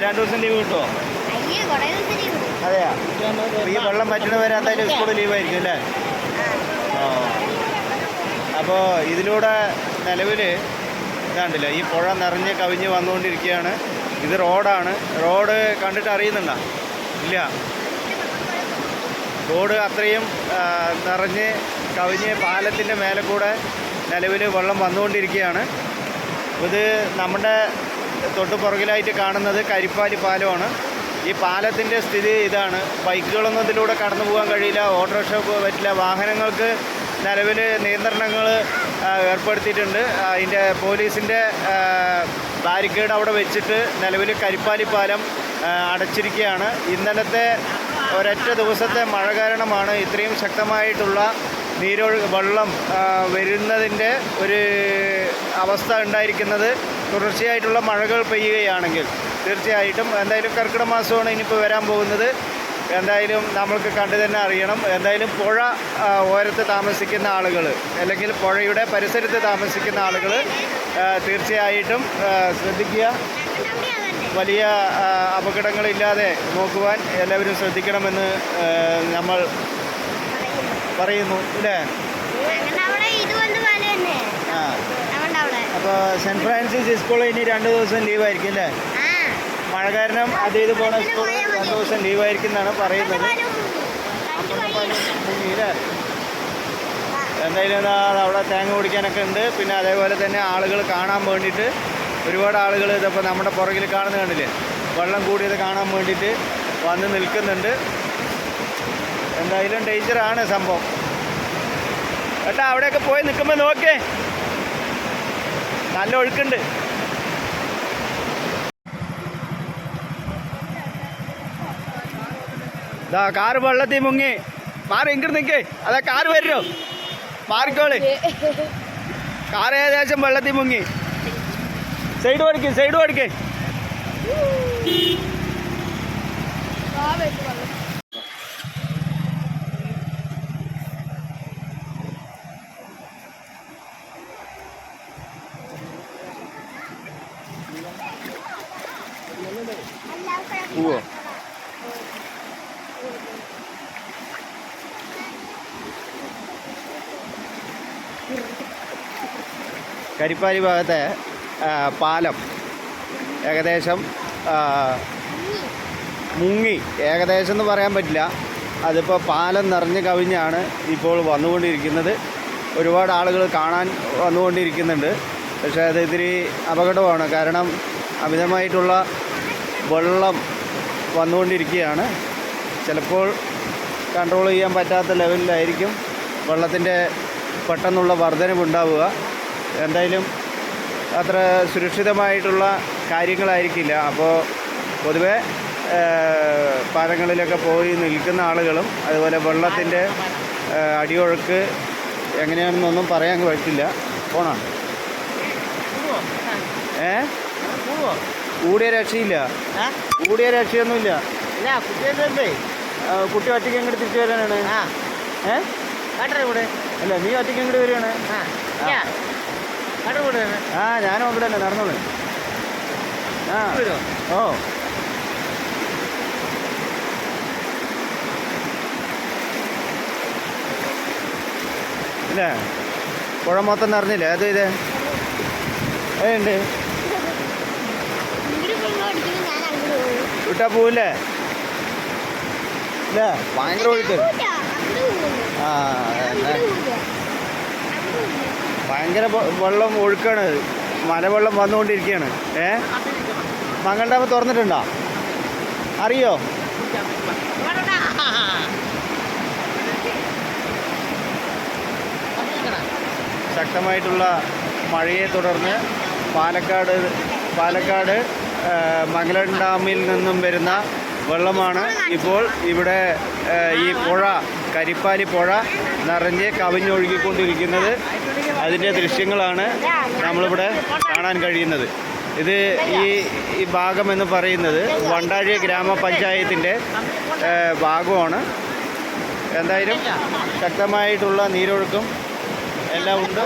രണ്ടു ദിവസം ലീവ് കിട്ടുമോ അതെയാ? ഈ വെള്ളം പറ്റണ എന്തായാലും സ്കൂൾ ലീവ് ആയിരിക്കും അല്ലേ? ആ. അപ്പോൾ ഇതിലൂടെ നിലവിൽ ഇതാണ്ടില്ല ഈ പുഴ നിറഞ്ഞ് കവിഞ്ഞ് വന്നുകൊണ്ടിരിക്കുകയാണ്. ഇത് റോഡാണ്. റോഡ് കണ്ടിട്ട് അറിയുന്നുണ്ടോ? ഇല്ല. റോഡ് അത്രയും നിറഞ്ഞ് കവിഞ്ഞ് പാലത്തിന്റെ മേലെ കൂടെ നിലവിൽ വെള്ളം വന്നുകൊണ്ടിരിക്കുകയാണ്. ഇത് നമ്മുടെ തൊട്ട് പുറകിലായിട്ട് കാണുന്നത് കരിപ്പാലി പാലമാണ്. ഈ പാലത്തിന്റെ സ്ഥിതി ഇതാണ്. ബൈക്കുകളൊന്നും ഇതിലൂടെ കടന്നു പോകാൻ കഴിയില്ല. ഓട്ടോറിക്ഷ പറ്റില്ല. വാഹനങ്ങൾക്ക് നിലവിൽ നിയന്ത്രണങ്ങൾ ഏർപ്പെടുത്തിയിട്ടുണ്ട്. അതിന്റെ പോലീസിന്റെ ബാരിക്കേഡ് അവിടെ വെച്ചിട്ട് നിലവിൽ കരിപ്പാലി പാലം അടച്ചിരിക്കുകയാണ്. ഇന്നലത്തെ ഒരൊറ്റ ദിവസത്തെ മഴ കാരണമാണ് ഇത്രയും ശക്തമായിട്ടുള്ള നീരൊഴു വെള്ളം വരുന്നതിന്റെ ഒരു അവസ്ഥ ഉണ്ടായിരിക്കുന്നത് തുടർച്ചയായിട്ടുള്ള മഴകൾ പെയ്യുകയാണെങ്കിൽ. തീർച്ചയായിട്ടും എന്തായാലും കർക്കിടക മാസമാണ് ഇനിയിപ്പോൾ വരാൻ പോകുന്നത്. എന്തായാലും നമ്മൾക്ക് കണ്ടു തന്നെ അറിയണം. എന്തായാലും പുഴ ഓരത്ത് താമസിക്കുന്ന ആളുകൾ അല്ലെങ്കിൽ പുഴയുടെ പരിസരത്ത് താമസിക്കുന്ന ആളുകൾ തീർച്ചയായിട്ടും ശ്രദ്ധിക്കുക. വലിയ അപകടങ്ങളില്ലാതെ നോക്കുവാൻ എല്ലാവരും ശ്രദ്ധിക്കണമെന്ന് നമ്മൾ പറയുന്നു ഇല്ലേ? അപ്പൊ ആ. അപ്പോൾ സെന്റ് ഫ്രാൻസിസ് സ്കൂൾ ഇനി രണ്ട് ദിവസം ലീവായിരിക്കും അല്ലേ മഴ കാരണം അത് ഇത് പോണ സ്കൂൾ രണ്ട് ദിവസം ലീവായിരിക്കും എന്നാണ് പറയുന്നത്. അല്ലേ എന്തായാലും അവിടെ തേങ്ങ കുടിക്കാനൊക്കെ ഉണ്ട്. പിന്നെ അതേപോലെ തന്നെ ആളുകൾ കാണാൻ വേണ്ടിയിട്ട് ഒരുപാട് ആളുകൾ ഇതിപ്പോൾ നമ്മുടെ പുറകിൽ കാണുന്ന കണ്ടില്ലേ? വെള്ളം കൂടിയത് കാണാൻ വേണ്ടിയിട്ട് വന്ന് നിൽക്കുന്നുണ്ട്. എന്തായാലും ഡേഞ്ചറാണ് സംഭവം. കേട്ടാ അവിടെയൊക്കെ പോയി നിൽക്കുമ്പോൾ നോക്കേ നല്ല ഒഴുക്കുണ്ട്. ഇതാ കാറ് വെള്ളത്തിൽ മുങ്ങി. മാറി ഇങ്ങോട്ട് നിൽക്കേ അതാ കാറ് വരുമോ മാറിക്കോളി. കാർ ഏകദേശം വെള്ളത്തിൽ മുങ്ങി. സൈഡ് പഠിക്കേ സൈഡ് കൊടുക്ക് പോവോ കരിപ്പാലി ഭാഗത്തെ പാലം ഏകദേശം മുങ്ങി. ഏകദേശം എന്ന് പറയാൻ പറ്റില്ല. അതിപ്പോൾ പാലം നിറഞ്ഞു കവിഞ്ഞാണ് ഇപ്പോൾ വന്നുകൊണ്ടിരിക്കുന്നത്. ഒരുപാട് ആളുകൾ കാണാൻ വന്നുകൊണ്ടിരിക്കുന്നുണ്ട്. പക്ഷേ അത് ഇത്തിരി അപകടമാണ്. കാരണം അമിതമായിട്ടുള്ള വെള്ളം വന്നുകൊണ്ടിരിക്കുകയാണ്. ചിലപ്പോൾ കൺട്രോൾ ചെയ്യാൻ പറ്റാത്ത ലെവലിലായിരിക്കും വെള്ളത്തിന്റെ പെട്ടെന്നുള്ള വർധനവുണ്ടാവുക എന്തായാലും അത്ര സുരക്ഷിതമായിട്ടുള്ള കാര്യങ്ങളായിരിക്കില്ല. അപ്പോൾ പൊതുവെ പാലങ്ങളിലൊക്കെ പോയി നിൽക്കുന്ന ആളുകളും അതുപോലെ വെള്ളത്തിന്റെ അടിയൊഴുക്ക് എങ്ങനെയാണെന്നൊന്നും പറയാൻ പറ്റില്ല. ഫോണാണ് ഏ? കൂടിയ രക്ഷയില്ല. കൂടിയ രക്ഷയൊന്നുമില്ല. ഇല്ല കുട്ടി ഒറ്റയ്ക്ക് എങ്ങോട്ട് തിരിച്ചു വരാനാണ്. ഏ? അല്ല നീ ഒറ്റയ്ക്ക് എങ്ങോട്ട് വരികയാണ്. ആ. ഞാനും അവിടെ തന്നെ നടന്നോളൂ. ആ. ഓ. ഇല്ല. പുഴ മൊത്തം നിറഞ്ഞില്ലേ? അത് ഇത്? ഏണ്ട് ഇങ്ങോട്ട് പോകും. വിട്ടാ പോവില്ലേ അല്ലേ ഭയങ്കര ഒഴുക്ക്. ആ. ഭയങ്കര വെള്ളം ഒഴുക്കാണ് മലവെള്ളം വന്നുകൊണ്ടിരിക്കുകയാണ് ഏ മംഗൾ തുറന്നിട്ടുണ്ടോ അറിയോ ശക്തമായിട്ടുള്ള മഴയെ തുടർന്ന് പാലക്കാട് പാലക്കാട് മംഗലം ഡാമിൽ നിന്നും വരുന്ന വെള്ളമാണ്. ഇപ്പോൾ ഇവിടെ ഈ പുഴ കരിപ്പാലി പുഴ നിറഞ്ഞ് കവിഞ്ഞൊഴുകിക്കൊണ്ടിരിക്കുന്നത്. അതിന്റെ ദൃശ്യങ്ങളാണ് നമ്മളിവിടെ കാണാൻ കഴിയുന്നത്. ഇത് ഈ ഈ ഭാഗം പറയുന്നത് വണ്ടാഴി ഗ്രാമപഞ്ചായത്തിന്റെ ഭാഗമാണ്. എന്തായാലും ശക്തമായിട്ടുള്ള നീരൊഴുക്കും എല്ലാം ഉണ്ട്.